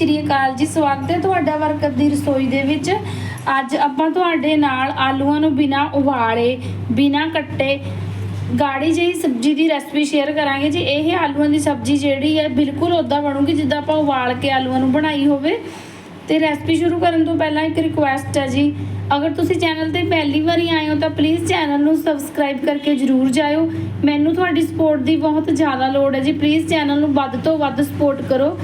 ਸ਼੍ਰੀ ਅਕਾਲ ਜੀ, ਸਵਾਗਤ ਹੈ ਤੁਹਾਡਾ ਵਰਕਰ ਦੀ ਰਸੋਈ ਦੇ ਵਿੱਚ। ਅੱਜ ਆਪਾਂ ਤੁਹਾਡੇ ਨਾਲ ਆਲੂਆਂ ਨੂੰ ਬਿਨਾ ਉਬਾਲੇ, ਬਿਨਾ ਕੱਟੇ, ਗਾੜੀ ਜਿਹੀ ਸਬਜ਼ੀ ਦੀ ਰੈਸਪੀ ਸ਼ੇਅਰ ਕਰਾਂਗੇ ਜੀ। ਇਹ ਆਲੂਆਂ ਦੀ ਸਬਜ਼ੀ ਜਿਹੜੀ ਹੈ, ਬਿਲਕੁਲ ਉਦਾਂ ਬਣੂਗੀ ਜਿੱਦਾਂ ਆਪਾਂ ਉਬਾਲ ਕੇ ਆਲੂਆਂ ਨੂੰ ਬਣਾਈ ਹੋਵੇ। ਤੇ ਰੈਸਪੀ ਸ਼ੁਰੂ ਕਰਨ ਤੋਂ ਪਹਿਲਾਂ ਇੱਕ ਰਿਕੁਐਸਟ ਹੈ ਜੀ। ਅਗਰ ਤੁਸੀਂ ਚੈਨਲ ਤੇ ਪਹਿਲੀ ਵਾਰੀ ਆਏ ਹੋ, ਤਾਂ ਪਲੀਜ਼ ਚੈਨਲ ਨੂੰ ਸਬਸਕ੍ਰਾਈਬ ਕਰਕੇ ਜਰੂਰ ਜਾਇਓ। ਮੈਨੂੰ ਤੁਹਾਡੀ ਸਪੋਰਟ ਦੀ ਬਹੁਤ ਜ਼ਿਆਦਾ ਲੋੜ ਹੈ ਜੀ। ਪਲੀਜ਼ ਚੈਨਲ ਨੂੰ ਵੱਧ ਤੋਂ ਵੱਧ ਸਪੋਰਟ ਕਰੋ।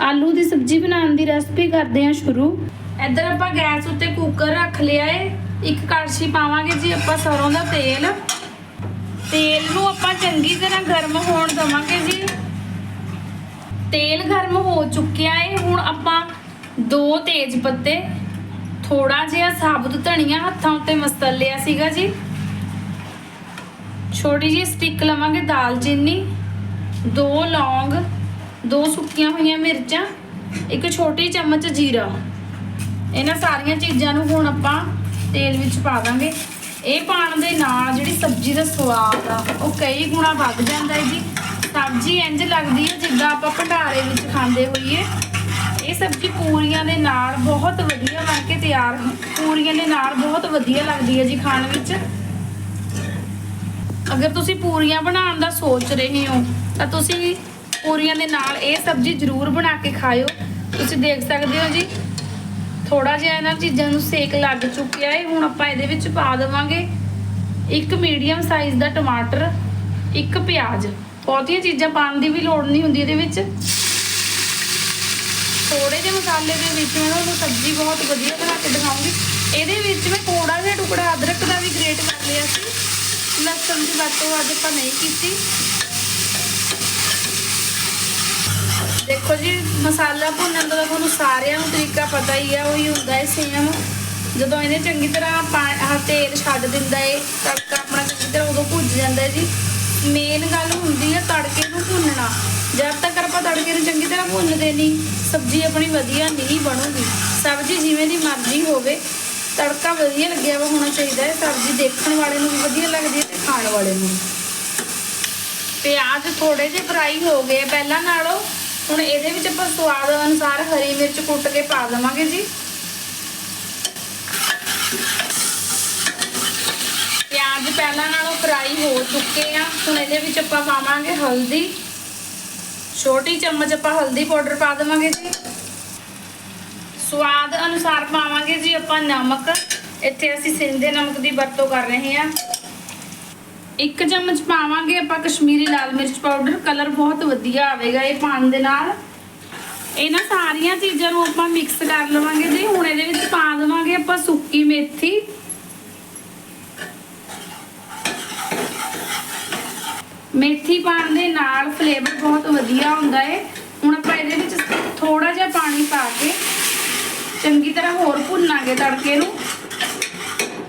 ਆਲੂ ਦੀ ਸਬਜ਼ੀ ਬਣਾਉਣ ਦੀ ਰੈਸਪੀ ਕਰਦੇ ਹਾਂ ਸ਼ੁਰੂ। ਇੱਧਰ ਆਪਾਂ ਗੈਸ ਉੱਤੇ ਕੁੱਕਰ ਰੱਖ ਲਿਆ ਏ। ਇੱਕ ਕੜਛੀ ਪਾਵਾਂਗੇ ਜੀ ਆਪਾਂ ਸਰੋਂ ਦਾ ਤੇਲ। ਤੇਲ ਨੂੰ ਆਪਾਂ ਚੰਗੀ ਤਰ੍ਹਾਂ ਗਰਮ ਹੋਣ ਦਵਾਂਗੇ ਜੀ। ਤੇਲ ਗਰਮ ਹੋ ਚੁੱਕਿਆ ਏ। ਹੁਣ ਆਪਾਂ ਦੋ ਤੇਜ ਪੱਤੇ ਥੋੜਾ ਜਿਹਾ ਸਾਬਤ ਧਨੀਆ ਹੱਥਾਂ ਉੱਤੇ ਮਸਲ ਲਿਆ ਸੀਗਾ ਜੀ। ਛੋਟੀ ਜਿਹੀ ਸਟਿਕ ਲਵਾਂਗੇ ਦਾਲਚੀਨੀ, ਦੋ ਲੌਂਗ ਦੋ ਸੁੱਕੀਆਂ ਹੋਈਆਂ ਮਿਰਚਾਂ, ਇੱਕ ਛੋਟੀ ਚਮਚ ਜੀਰਾ। ਇਹਨਾਂ ਸਾਰੀਆਂ ਚੀਜ਼ਾਂ ਨੂੰ ਹੁਣ ਆਪਾਂ ਤੇਲ ਵਿੱਚ ਪਾ ਦਾਂਗੇ। ਇਹ ਪਾਣ ਦੇ ਨਾਲ ਜਿਹੜੀ ਸਬਜ਼ੀ ਦਾ ਸਵਾਦ ਆ, ਉਹ ਕਈ ਗੁਣਾ ਵੱਧ ਜਾਂਦਾ ਹੈ ਜੀ। ਸਬਜ਼ੀ ਇੰਜ ਲੱਗਦੀ ਹੈ ਜਿੱਦਾਂ ਆਪਾਂ ਭੰਡਾਰੇ ਵਿੱਚ ਖਾਂਦੇ ਹੋਈਏ। ਇਹ ਸਬਜ਼ੀ ਪੂਰੀਆਂ ਦੇ ਨਾਲ ਬਹੁਤ ਵਧੀਆ ਬਣ ਕੇ ਤਿਆਰ ਪੂਰੀਆਂ ਦੇ ਨਾਲ ਬਹੁਤ ਵਧੀਆ ਲੱਗਦੀ ਹੈ ਜੀ ਖਾਣ ਵਿੱਚ। ਅਗਰ ਤੁਸੀਂ ਪੂਰੀਆਂ ਬਣਾਉਣ ਦਾ ਸੋਚ ਰਹੇ ਹੋ, ਤਾਂ ਤੁਸੀਂ ਪੂਰੀਆਂ ਦੇ ਨਾਲ ਇਹ ਸਬਜ਼ੀ ਜ਼ਰੂਰ ਬਣਾ ਕੇ ਖਾਇਓ। ਤੁਸੀਂ ਦੇਖ ਸਕਦੇ ਹੋ ਜੀ ਥੋੜਾ ਜਿਹਾ ਇਹਨਾਂ ਚੀਜ਼ਾਂ ਨੂੰ ਸੇਕ ਲੱਗ ਚੁੱਕਿਆ ਹੈ ਹੁਣ ਆਪਾਂ ਇਹਦੇ ਵਿੱਚ ਪਾ ਦੇਵਾਂਗੇ ਇੱਕ ਮੀਡੀਅਮ ਸਾਈਜ਼ ਦਾ ਟਮਾਟਰ, ਇੱਕ ਪਿਆਜ਼। ਬਹੁਤੀਆਂ ਚੀਜ਼ਾਂ ਪਾਉਣ ਦੀ ਵੀ ਲੋੜ ਨਹੀਂ ਹੁੰਦੀ ਇਹਦੇ ਵਿੱਚ। ਥੋੜੇ ਜਿਹੇ ਮਸਾਲੇ ਦੇ ਵਿੱਚ ਮੈਂ ਤੁਹਾਨੂੰ ਸਬਜ਼ੀ ਬਹੁਤ ਵਧੀਆ ਬਣਾ ਕੇ ਦਿਖਾਉਂਗੀ। ਇਹਦੇ ਵਿੱਚ ਮੈਂ ਥੋੜਾ ਜਿਹਾ ਟੁਕੜਾ ਅਦਰਕ ਦਾ ਵੀ ਗ੍ਰੇਟ ਕਰ ਲਿਆ ਸੀ। ਲਸਣ ਦੀ ਵਰਤੋਂ ਅੱਜ ਆਪਾਂ ਨਹੀਂ ਕੀਤੀ। ਦੇਖੋ ਜੀ, ਮਸਾਲਾ ਭੁੰਨਣ ਦਾ ਤੁਹਾਨੂੰ ਸਾਰਿਆਂ ਨੂੰ ਤਰੀਕਾ ਪਤਾ ਹੀ ਆ, ਉਹੀ ਹੁੰਦਾ ਹੈ ਸੇਮ। ਜਦੋਂ ਇਹਨੇ ਚੰਗੀ ਤਰ੍ਹਾਂ ਪਾ- ਤੇਲ ਛੱਡ ਦਿੰਦਾ ਏ, ਤੜਕਾ ਆਪਣਾ ਚੰਗੀ ਤਰ੍ਹਾਂ ਉਦੋਂ ਭੁੱਜ ਜਾਂਦਾ ਜੀ। ਮੇਨ ਗੱਲ ਹੁੰਦੀ ਹੈ ਤੜਕੇ ਨੂੰ ਭੁੰਨਣਾ। ਜਦ ਤੱਕ ਆਪਾਂ ਤੜਕੇ ਨੂੰ ਚੰਗੀ ਤਰ੍ਹਾਂ ਭੁੰਨਦੇ ਨਹੀਂ, ਸਬਜ਼ੀ ਆਪਣੀ ਵਧੀਆ ਨਹੀਂ ਬਣੂਗੀ। ਸਬਜ਼ੀ ਜਿਵੇਂ ਦੀ ਮਰਜ਼ੀ ਹੋਵੇ, ਤੜਕਾ ਵਧੀਆ ਲੱਗਿਆ ਵਾ ਹੋਣਾ ਚਾਹੀਦਾ ਹੈ। ਸਬਜ਼ੀ ਦੇਖਣ ਵਾਲੇ ਨੂੰ ਵੀ ਵਧੀਆ ਲੱਗਦੀ ਹੈ ਤੇ ਖਾਣ ਵਾਲੇ ਨੂੰ ਪਿਆਜ਼ ਥੋੜੇ ਜਿਹੇ ਫਰਾਈ ਹੋ ਗਏ। ਪਹਿਲਾਂ ਨਾਲੋਂ ਹੁਣ ਇਹਦੇ ਵਿੱਚ ਆਪਾਂ ਸਵਾਦ ਅਨੁਸਾਰ ਹਰੀ ਮਿਰਚ ਕੁੱਟ ਕੇ ਪਾ ਦੇਵਾਂਗੇ ਜੀ। ਪਿਆਜ਼ ਪਹਿਲਾਂ ਨਾਲੋਂ ਫਰਾਈ ਹੋ ਚੁੱਕੇ ਆ। ਹੁਣ ਇਹਦੇ ਵਿੱਚ ਆਪਾਂ ਪਾਵਾਂਗੇ ਹਲਦੀ। ਛੋਟੀ ਚਮਚ ਆਪਾਂ ਹਲਦੀ ਪਾਊਡਰ ਪਾ ਦੇਵਾਂਗੇ ਜੀ। ਸਵਾਦ ਅਨੁਸਾਰ ਪਾਵਾਂਗੇ ਜੀ ਆਪਾਂ ਨਮਕ। ਇੱਥੇ ਅਸੀਂ ਸਿੰਧੇ ਨਮਕ ਦੀ ਵਰਤੋਂ ਕਰ ਰਹੇ ਹਾਂ। ਇੱਕ ਚਮਚ ਪਾਵਾਂਗੇ ਆਪਾਂ ਕਸ਼ਮੀਰੀ ਲਾਲ ਮਿਰਚ ਪਾਊਡਰ, ਕਲਰ ਬਹੁਤ ਵਧੀਆ ਆਵੇਗਾ ਇਹ ਪਾਣ ਦੇ ਨਾਲ। ਇਹਨਾਂ ਸਾਰੀਆਂ ਚੀਜ਼ਾਂ ਨੂੰ ਆਪਾਂ ਮਿਕਸ ਕਰ ਲਵਾਂਗੇ ਜੀ। ਹੁਣ ਇਹਦੇ ਵਿੱਚ ਪਾ ਦੇਵਾਂਗੇ ਆਪਾਂ ਸੁੱਕੀ ਮੇਥੀ। ਮੇਥੀ ਪਾਣ ਦੇ ਨਾਲ ਫਲੇਵਰ ਬਹੁਤ ਵਧੀਆ ਹੁੰਦਾ ਹੈ ਹੁਣ ਆਪਾਂ ਇਹਦੇ ਵਿੱਚ ਥੋੜਾ ਜਿਹਾ ਪਾਣੀ ਪਾ ਕੇ ਚੰਗੀ ਤਰ੍ਹਾਂ ਹੋਰ ਭੁੰਨਾਂਗੇ ਤੜਕੇ ਨੂੰ।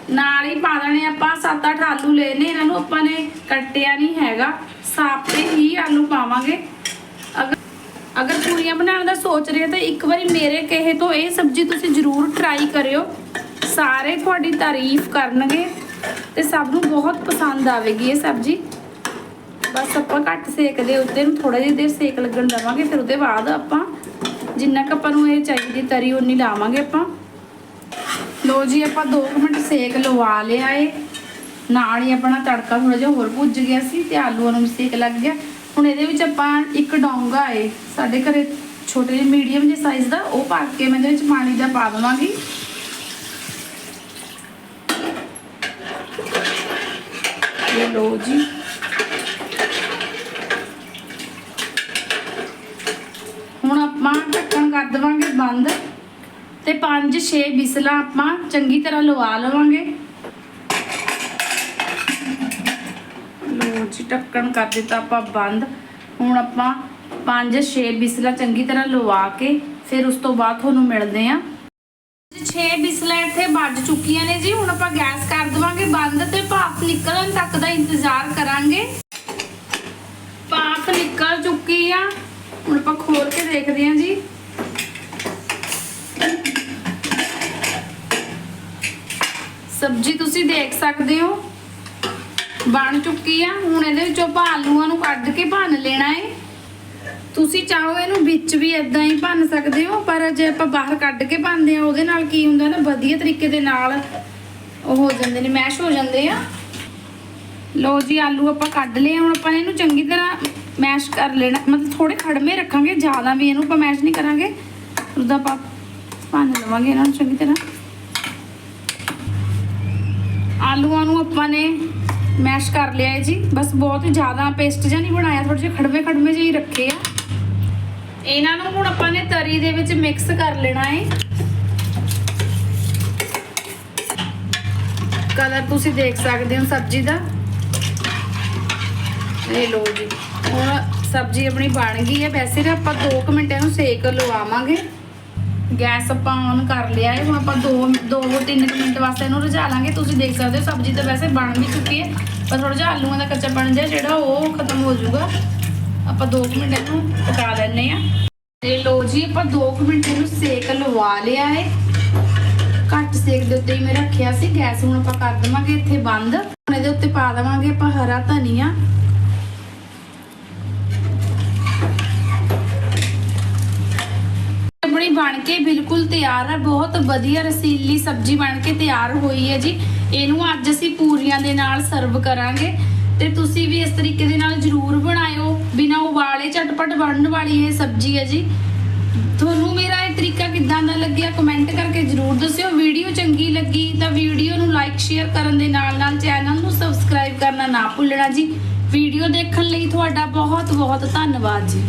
ਨਾਲ ਹੀ ਪਾ ਦੇਣੇ ਆਪਾਂ 7-8 ਆਲੂ ਲਏ ਨੇ, ਇਹਨਾਂ ਨੂੰ ਆਪਾਂ ਨੇ ਕੱਟਿਆ ਨਹੀਂ ਹੈਗਾ। ਸਾਪੇ ਹੀ ਆਲੂ ਪਾਵਾਂਗੇ। ਅਗਰ ਅਗਰ ਪੂਰੀਆਂ ਬਣਾਉਣ ਦਾ ਸੋਚ ਰਹੇ ਹੋ ਤਾਂ ਇੱਕ ਵਾਰੀ ਮੇਰੇ ਕਹੇ ਤੋਂ ਇਹ ਸਬਜ਼ੀ ਤੁਸੀਂ ਜ਼ਰੂਰ ਟਰਾਈ ਕਰਿਓ। ਸਾਰੇ ਤੁਹਾਡੀ ਤਾਰੀਫ ਕਰਨਗੇ ਤੇ ਸਭ ਨੂੰ ਬਹੁਤ ਪਸੰਦ ਆਵੇਗੀ ਇਹ ਸਬਜ਼ੀ। ਬਸ ਆਪਾਂ ਘੱਟ ਸੇਕਦੇ, ਉੱਤੇ ਨੂੰ ਥੋੜਾ ਜਿਹਾ ਦੇਰ ਸੇਕ ਲੱਗਣ ਦੇਵਾਂਗੇ, ਫਿਰ ਉਹਦੇ ਬਾਅਦ ਆਪਾਂ ਜਿੰਨਾ ਕੁ ਆਪਾਂ ਨੂੰ ਇਹ ਚਾਹੀਦੀ ਤਰੀ ਉਨੀ ਲਾਵਾਂਗੇ ਆਪਾਂ। ਲੋ ਜੀ, ਆਪਾਂ 2 ਮਿੰਟ ਸੇਕ ਲਵਾ ਲਿਆ ਏ। ਨਾਲ ਹੀ ਆਪਣਾ ਤੜਕਾ ਥੋੜਾ ਜਿਹਾ ਹੋਰ ਭੁੱਜ ਗਿਆ ਸੀ ਤੇ ਆਲੂਆਂ ਨੂੰ ਵੀ ਸੇਕ ਲੱਗ ਗਿਆ। ਹੁਣ ਇਹਦੇ ਵਿੱਚ ਆਪਾਂ ਇੱਕ ਡੋਂਗਾ ਏ, ਸਾਡੇ ਘਰੇ ਛੋਟੇ ਜਿਹੇ ਮੀਡੀਅਮ ਜਿਹੇ ਸਾਈਜ਼ ਦਾ, ਉਹ ਪਾ ਕੇ ਮੈਂ ਇਹਦੇ ਵਿੱਚ ਪਾਣੀ ਦਾ ਪਾ ਦਵਾਂਗੀ। ਇਹ ਲੋ ਜੀ ਹੁਣ ਆਪਾਂ ਢੱਕਣ ਕਰ ਦੇਵਾਂਗੇ ਬੰਦ ਤੇ 5-6 ਬਿਸਲਾਂ ਆਪਾਂ ਚੰਗੀ ਤਰ੍ਹਾਂ ਲਵਾ ਲਵਾਂਗੇ। ਲੋ ਜੀ, ਢੱਕਣ ਕਰ ਦਿੱਤਾ ਆਪਾਂ ਬੰਦ। ਹੁਣ ਆਪਾਂ 5-6 ਬਿਸਲਾਂ ਚੰਗੀ ਤਰ੍ਹਾਂ ਲਵਾ ਕੇ ਫਿਰ ਉਸ ਤੋਂ ਬਾਅਦ ਤੁਹਾਨੂੰ ਮਿਲਦੇ ਆਂ 6 ਬਿਸਲਾਂ ਇੱਥੇ ਵੱਜ ਚੁੱਕੀਆਂ ਨੇ ਜੀ। ਹੁਣ ਆਪਾਂ ਗੈਸ ਕਰ ਦੇਵਾਂਗੇ ਬੰਦ ਤੇ ਭਾਫ ਨਿਕਲਣ ਤੱਕ ਦਾ ਇੰਤਜ਼ਾਰ ਕਰਾਂਗੇ। ਭਾਫ ਨਿਕਲ ਚੁੱਕੀ ਆ। ਹੁਣ ਆਪਾਂ ਖੋਲ ਕੇ ਦੇਖਦੇ ਹਾਂ ਜੀ। ਸਬਜ਼ੀ ਤੁਸੀਂ ਦੇਖ ਸਕਦੇ ਹੋ। ਬਣ ਚੁੱਕੀ ਆ। ਹੁਣ ਇਹਦੇ ਵਿੱਚੋਂ ਆਪਾਂ ਆਲੂਆਂ ਨੂੰ ਕੱਢ ਕੇ ਭੰਨ ਲੈਣਾ ਹੈ ਤੁਸੀਂ ਚਾਹੋ ਇਹਨੂੰ ਵਿੱਚ ਵੀ ਇਦਾਂ ਹੀ ਭੰਨ ਸਕਦੇ ਹੋ, ਪਰ ਜੇ ਆਪਾਂ ਬਾਹਰ ਕੱਢ ਕੇ ਭੰਨਦੇ ਆ, ਉਹਦੇ ਨਾਲ ਕੀ ਹੁੰਦਾ ਨਾ, ਵਧੀਆ ਤਰੀਕੇ ਦੇ ਨਾਲ ਉਹ ਹੋ ਜਾਂਦੇ ਨੇ, ਮੈਸ਼ ਹੋ ਜਾਂਦੇ ਆ। ਲੋ ਜੀ, ਆਲੂ ਆਪਾਂ ਕੱਢ ਲਏ ਹੁਣ ਆਪਾਂ ਇਹਨੂੰ ਚੰਗੀ ਤਰ੍ਹਾਂ ਮੈਸ਼ ਕਰ ਲੈਣਾ। ਮਤਲਬ ਥੋੜੇ ਖੜਮੇ ਰੱਖਾਂਗੇ, ਜ਼ਿਆਦਾ ਵੀ ਇਹਨੂੰ ਆਪਾਂ ਮੈਸ਼ ਨਹੀਂ ਕਰਾਂਗੇ। ਉਦੋਂ ਆਪਾਂ ਭੰਨ ਲਵਾਂਗੇ ਇਹਨਾਂ ਨੂੰ ਚੰਗੀ ਤਰ੍ਹਾਂ। ਆਲੂਆਂ ਨੂੰ ਆਪਾਂ ਨੇ ਮੈਸ਼ ਕਰ ਲਿਆ ਹੈ ਜੀ। ਬਸ ਬਹੁਤ ਜ਼ਿਆਦਾ ਪੇਸਟ ਜਿਹਾ ਨਹੀਂ ਬਣਾਇਆ ਥੋੜੇ ਜਿਹੇ ਖੜਵੇ ਖੜਵੇ ਜਿਹੇ ਹੀ ਰੱਖੇ ਆ। ਇਹਨਾਂ ਨੂੰ ਹੁਣ ਆਪਾਂ ਨੇ ਤਰੀ ਦੇ ਵਿੱਚ ਮਿਕਸ ਕਰ ਲੈਣਾ ਹੈ। ਕਲਰ ਤੁਸੀਂ ਦੇਖ ਸਕਦੇ ਹੋ ਸਬਜ਼ੀ ਦਾ। ਇਹ ਲੋ ਜੀ। ਹੁਣ ਸਬਜ਼ੀ ਆਪਣੀ ਬਣ ਗਈ ਹੈ। ਵੈਸੇ ਤਾਂ ਆਪਾਂ 2 ਮਿੰਟ ਇਹਨੂੰ ਸੇਕ ਲਵਾਵਾਂਗੇ। ਗੈਸ ਆਪਾਂ ਔਨ ਕਰ ਲਿਆ ਹੈ, ਹੁਣ ਆਪਾਂ 2 2 3 ਮਿੰਟ ਵਾਸਤੇ ਇਹਨੂੰ ਰਝਾ ਲਾਂਗੇ। ਤੁਸੀਂ ਦੇਖ ਸਕਦੇ ਹੋ, ਸਬਜ਼ੀ ਤਾਂ ਵੈਸੇ ਬਣ ਵੀ ਚੁੱਕੀ ਹੈ, ਪਰ ਥੋੜਾ ਜਿਹਾ ਆਲੂਆਂ ਦਾ ਕੱਚਾ ਬਣ ਜਾ ਜਿਹੜਾ ਉਹ ਖਤਮ ਹੋ ਜਾਊਗਾ। ਆਪਾਂ 2 ਮਿੰਟ ਇਹਨੂੰ ਪਕਾ ਲੈਣੇ ਆ ਤੇ ਲੋ ਜੀ, ਆਪਾਂ 2 ਮਿੰਟ ਇਹਨੂੰ ਸੇਕ ਲਵਾ ਲਿਆ ਹੈ। ਘੱਟ ਸੇਕ ਦੇ ਉੱਤੇ ਹੀ ਮੈਂ ਰੱਖਿਆ ਸੀ, ਗੈਸ ਹੁਣ ਆਪਾਂ ਕਰ ਦੇਵਾਂਗੇ ਇੱਥੇ ਬੰਦ। ਹੁਣ ਇਹਦੇ ਉੱਤੇ ਪਾ ਦੇਵਾਂਗੇ ਆਪਾਂ ਹਰਾ ਧਨੀਆ। ਆਪਣੀ ਬਣ ਕੇ ਬਿਲਕੁਲ ਤਿਆਰ ਹੈ। ਬਹੁਤ ਵਧੀਆ ਰਸੀਲੀ ਸਬਜ਼ੀ ਬਣ ਕੇ ਤਿਆਰ ਹੋਈ ਹੈ ਜੀ। ਇਹਨੂੰ ਅੱਜ ਅਸੀਂ ਪੂਰੀਆਂ ਦੇ ਨਾਲ ਸਰਵ ਕਰਾਂਗੇ। ਤੇ ਤੁਸੀਂ ਵੀ ਇਸ ਤਰੀਕੇ ਦੇ ਨਾਲ ਜਰੂਰ ਬਣਾਇਓ। ਬਿਨਾ ਉਬਾਲੇ ਝਟਪਟ ਬਣਨ ਵਾਲੀ ਇਹ ਸਬਜ਼ੀ ਹੈ ਜੀ। ਤੁਹਾਨੂੰ ਮੇਰਾ ਇਹ ਤਰੀਕਾ ਕਿੱਦਾਂ ਦਾ ਲੱਗਿਆ ਕਮੈਂਟ ਕਰਕੇ ਜਰੂਰ ਦੱਸਿਓ। ਵੀਡੀਓ ਚੰਗੀ ਲੱਗੀ ਤਾਂ ਵੀਡੀਓ ਨੂੰ ਲਾਈਕ, ਸ਼ੇਅਰ ਕਰਨ ਦੇ ਨਾਲ ਨਾਲ ਚੈਨਲ ਨੂੰ ਸਬਸਕ੍ਰਾਈਬ ਕਰਨਾ ਨਾ ਭੁੱਲਣਾ ਜੀ। ਵੀਡੀਓ ਦੇਖਣ ਲਈ ਤੁਹਾਡਾ ਬਹੁਤ ਬਹੁਤ ਧੰਨਵਾਦ ਜੀ।